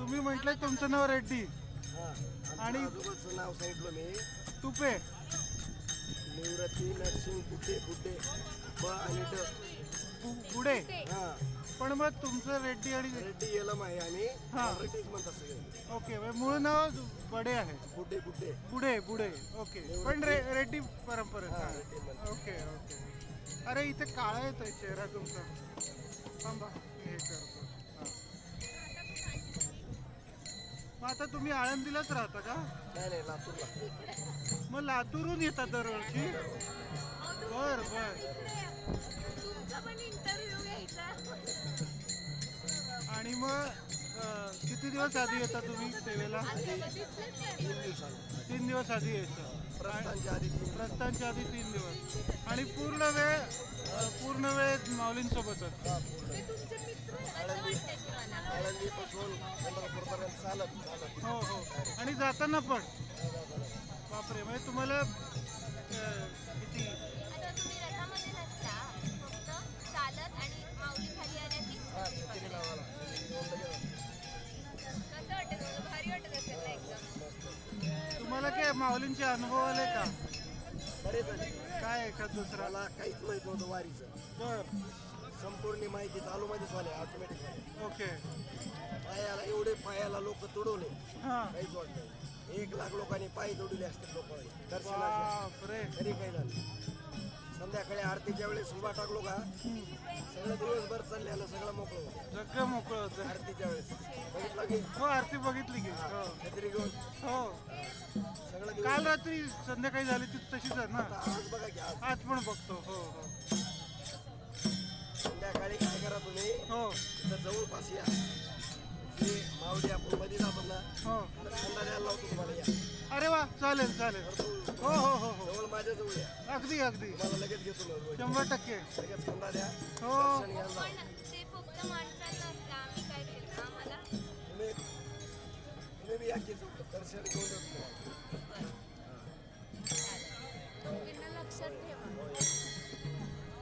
तुम्ही म्हटलं तुमचं नाव रेड्डी. आणि- आणि आजोबाचं नाव सांगितलं मी. तुपे. निवृत्ती नरसिंग बुड्डे बुड्डे ब आणि ड. हा. पण मग तुमचं रेड्डी आणि रेड्डी येलम आहे आणि हा. रेड्डीच म्हणतात सगळे. ओके म्हणजे मूळ नाव बडे आहे. बुड्डे बुड्डे बुडे बुडे ओके. पण रे रेड्डी परंपरा. हा, रेड्डी. Okay okay. अरे इथे काळा येतोय चेहरा तुमचा. थांबा मी हे करतो. मग आता तुम्ही आळंदीलाच राहता का? नाही नाही लातूरला. मग लातूरून येतात दरवर्षी? बर बर. आणि मग किती दिवस आधी येता तुम्ही सेवेला. तीन दिवस आधी यायचं. प्रस्थानच्या आधी तीन प्रस्थानच्या आधी तीन दिवस. आणि पूर्ण वेळ पूर्ण वेळ माऊलींसोबतच? हा, चालत चालत. हो हो. आणि जाताना पण. बापरे म्हणजे तुम्हाला अं, किती? आता तुम्ही रथामध्ये नसता फक्त चालत आणि माऊली खाली आल्या की हा छत्री लावायला दोनदा गेलो. कसं वाटतं तुम्हाला? भारी वाटत असेल ना एकदम? तुम्हाला काय माऊलींचे अनुभव आले का? बरेच काय एखाद दुसरा? मला काहीच माहीत नव्हतं वारीचं. बर. संपूर्ण माहिती चालू मध्येच वाले ऑटोमॅटिक ओके. पायाला एवढे पायाला लोक तुडवले. हा. काहीच वाटत नाही. एक लाख लोकांनी पाय तोडले असतील लोक. दर्शनाचे. बापरे. तरी काही झालं संध्याकाळी आरतीच्या वेळेस उभा टाकलो का सगळं दिवसभर चाललेलं सगळं मोकळं होतं. सगळं मोकळं होतं. आरतीच्या वेळेस. बघितलं की? हो आरती बघितली की. हो. छत्री घेऊन. हो. सगळं दिवस काल रात्री संध्याकाळी झाली ती तशीच आहे ना? आज बघा की आज. आज पण बघतो. हो हो. करा तुम्ही हो. इथं जवळपास या. जे मावडी आपण मध्ये जातो ना. हो. तर थंडा द्यायला लावतो तुम्हाला या. अरे वा चालेल चालेल. तर हो हो हो हो. जवळ माझ्या जवळ या. अगदी अगदी. तुम्हाला लगेच घेतो ना रोज. शंभर टक्के. लगेच थंडा द्या. हो. दर्शन घ्यायला लावा. पण ते फक्त माणसांना असतं. आम्ही काय केलं आम्हाला? तुम्ही तुम्ही बी या की दर्शन घेऊन येतो